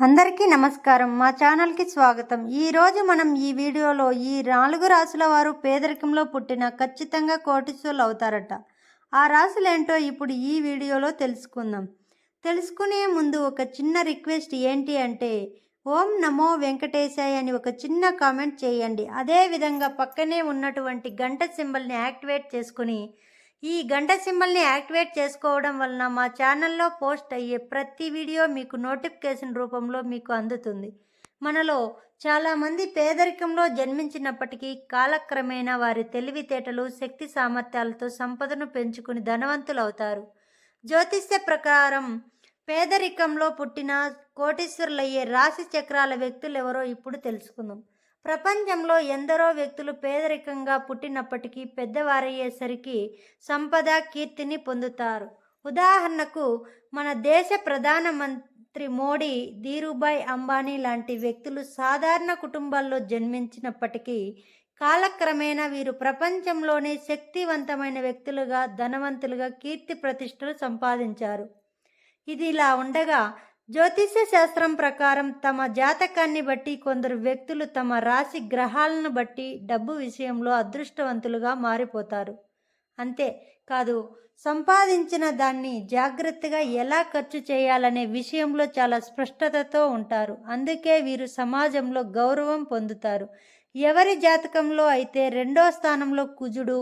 అందరికీ నమస్కారం. మా ఛానల్కి స్వాగతం. ఈరోజు మనం ఈ వీడియోలో ఈ నాలుగు రాసుల వారు పేదరికంలో పుట్టిన ఖచ్చితంగా కోటీశ్వరులు అవుతారట. ఆ రాసులేంటో ఇప్పుడు ఈ వీడియోలో తెలుసుకుందాం. తెలుసుకునే ముందు ఒక చిన్న రిక్వెస్ట్ ఏంటి అంటే ఓం నమో వెంకటేశాయ్ అని ఒక చిన్న కామెంట్ చేయండి. అదేవిధంగా పక్కనే ఉన్నటువంటి గంట సింబల్ని యాక్టివేట్ చేసుకుని ఈ గంట సింబల్ని యాక్టివేట్ చేసుకోవడం వలన మా ఛానల్లో పోస్ట్ అయ్యే ప్రతి వీడియో మీకు నోటిఫికేషన్ రూపంలో మీకు అందుతుంది. మనలో చాలామంది పేదరికంలో జన్మించినప్పటికీ కాలక్రమేణా వారి తెలివితేటలు శక్తి సామర్థ్యాలతో సంపదను పెంచుకుని ధనవంతులు అవుతారు జ్యోతిష్య ప్రకారం పేదరికంలో పుట్టిన కోటీశ్వరులయ్యే రాశి చక్రాల వ్యక్తులు ఎవరో ఇప్పుడు తెలుసుకుందాం. ప్రపంచంలో ఎందరో వ్యక్తులు పేదరికంగా పుట్టినప్పటికీ పెద్దవారయ్యేసరికి సంపద కీర్తిని పొందుతారు. ఉదాహరణకు మన దేశ ప్రధానమంత్రి మోడీ ధీరుభాయ్ అంబానీ లాంటి వ్యక్తులు సాధారణ కుటుంబాల్లో జన్మించినప్పటికీ కాలక్రమేణా వీరు ప్రపంచంలోనే శక్తివంతమైన వ్యక్తులుగా ధనవంతులుగా కీర్తి ప్రతిష్టలు సంపాదించారు. ఇది ఇలా ఉండగా జ్యోతిష్య శాస్త్రం ప్రకారం తమ జాతకాన్ని బట్టి కొందరు వ్యక్తులు తమ రాశి గ్రహాలను బట్టి డబ్బు విషయంలో అదృష్టవంతులుగా మారిపోతారు. అంతే కాదు సంపాదించిన దాన్ని జాగ్రత్తగా ఎలా ఖర్చు చేయాలనే విషయంలో చాలా స్పష్టతతో ఉంటారు. అందుకే వీరు సమాజంలో గౌరవం పొందుతారు. ఎవరి జాతకంలో అయితే రెండో స్థానంలో కుజుడు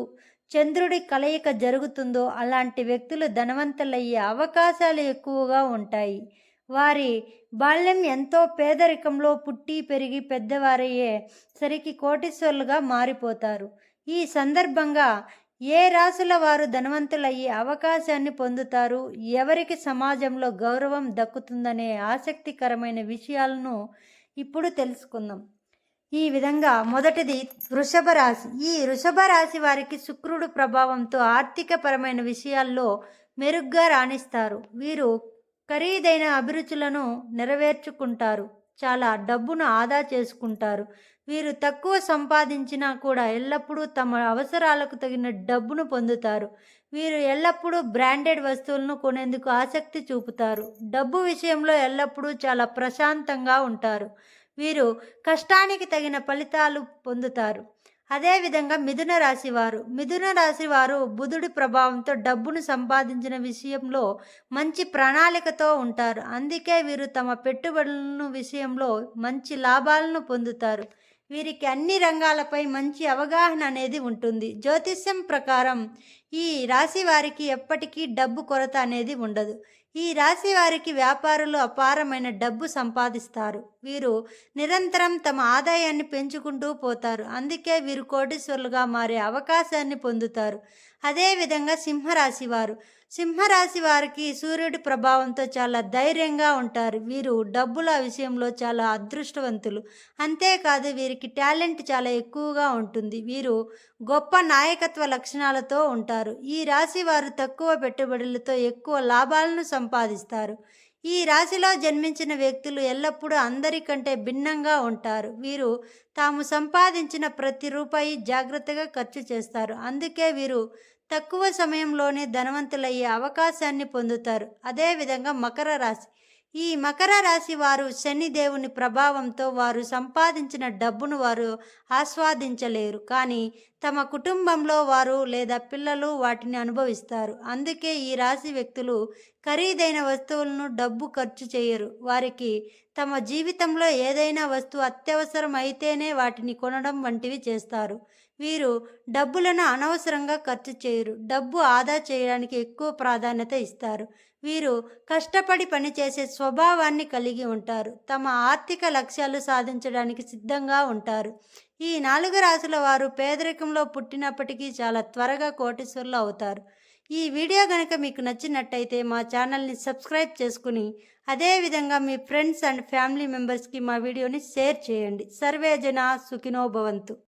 చంద్రుడి కలయిక జరుగుతుందో అలాంటి వ్యక్తులు ధనవంతులయ్యే అవకాశాలు ఎక్కువగా ఉంటాయి. వారి బాల్యం ఎంతో పేదరికంలో పుట్టి పెరిగి పెద్దవారయ్యే సరికి కోటీశ్వరులుగా మారిపోతారు. ఈ సందర్భంగా ఏ రాసుల వారు ధనవంతులయ్యే అవకాశాన్ని పొందుతారు? ఎవరికి సమాజంలో గౌరవం దక్కుతుందనే ఆసక్తికరమైన విషయాలను ఇప్పుడు తెలుసుకుందాం. ఈ విధంగా మొదటిది వృషభ రాశి. ఈ వృషభ రాశి వారికి శుక్రుడు ప్రభావంతో ఆర్థికపరమైన విషయాల్లో మెరుగ్గా రాణిస్తారు. వీరు ఖరీదైన అభిరుచులను నెరవేర్చుకుంటారు. చాలా డబ్బును ఆదా చేసుకుంటారు. వీరు తక్కువ సంపాదించినా కూడా ఎల్లప్పుడూ తమ అవసరాలకు తగిన డబ్బును పొందుతారు. వీరు ఎల్లప్పుడూ బ్రాండెడ్ వస్తువులను కొనేందుకు ఆసక్తి చూపుతారు. డబ్బు విషయంలో ఎల్లప్పుడూ చాలా ప్రశాంతంగా ఉంటారు. వీరు కష్టానికి తగిన ఫలితాలు పొందుతారు. అదేవిధంగా మిథున రాశి వారు. మిథున రాశి వారు బుధుడి ప్రభావంతో డబ్బును సంపాదించిన విషయంలో మంచి ప్రణాళికతో ఉంటారు. అందుకే వీరు తమ పెట్టుబడులను విషయంలో మంచి లాభాలను పొందుతారు. వీరికి అన్ని రంగాలపై మంచి అవగాహన అనేది ఉంటుంది. జ్యోతిష్యం ప్రకారం ఈ రాశి వారికి ఎప్పటికీ డబ్బు కొరత అనేది ఉండదు. ఈ రాశి వారికి వ్యాపారులు అపారమైన డబ్బు సంపాదిస్తారు. వీరు నిరంతరం తమ ఆదాయాన్ని పెంచుకుంటూ పోతారు. అందుకే వీరు కోటీశ్వరులుగా మారే అవకాశాన్ని పొందుతారు. అదేవిధంగా సింహరాశి వారు. సింహరాశి వారికి సూర్యుడి ప్రభావంతో చాలా ధైర్యంగా ఉంటారు. వీరు డబ్బుల విషయంలో చాలా అదృష్టవంతులు. అంతేకాదు వీరికి టాలెంట్ చాలా ఎక్కువగా ఉంటుంది. వీరు గొప్ప నాయకత్వ లక్షణాలతో ఉంటారు. ఈ రాశి వారు తక్కువ పెట్టుబడులతో ఎక్కువ లాభాలను సంపాదిస్తారు. ఈ రాశిలో జన్మించిన వ్యక్తులు ఎల్లప్పుడూ అందరికంటే భిన్నంగా ఉంటారు. వీరు తాము సంపాదించిన ప్రతి రూపాయి జాగ్రత్తగా ఖర్చు చేస్తారు. అందుకే వీరు తక్కువ సమయంలోనే ధనవంతులయ్యే అవకాశాన్ని పొందుతారు. అదేవిధంగా మకర రాశి. ఈ మకర రాశి వారు శనిదేవుని ప్రభావంతో వారు సంపాదించిన డబ్బును వారు ఆస్వాదించలేరు. కానీ తమ కుటుంబంలో వారు లేదా పిల్లలు వాటిని అనుభవిస్తారు. అందుకే ఈ రాశి వ్యక్తులు ఖరీదైన వస్తువులను డబ్బు ఖర్చు చేయరు. వారికి తమ జీవితంలో ఏదైనా వస్తువు అత్యవసరం అయితేనే వాటిని కొనడం వంటివి చేస్తారు. వీరు డబ్బులను అనవసరంగా ఖర్చు చేయరు. డబ్బు ఆదా చేయడానికి ఎక్కువ ప్రాధాన్యత ఇస్తారు. వీరు కష్టపడి పనిచేసే స్వభావాన్ని కలిగి ఉంటారు. తమ ఆర్థిక లక్ష్యాలు సాధించడానికి సిద్ధంగా ఉంటారు. ఈ నాలుగు రాశుల వారు పేదరికంలో పుట్టినప్పటికీ చాలా త్వరగా కోటీశ్వరులు అవుతారు. ఈ వీడియో కనుక మీకు నచ్చినట్టయితే మా ఛానల్ని సబ్స్క్రైబ్ చేసుకుని అదేవిధంగా మీ ఫ్రెండ్స్ అండ్ ఫ్యామిలీ మెంబర్స్కి మా వీడియోని షేర్ చేయండి. సర్వే జన సుఖినో భవంతు.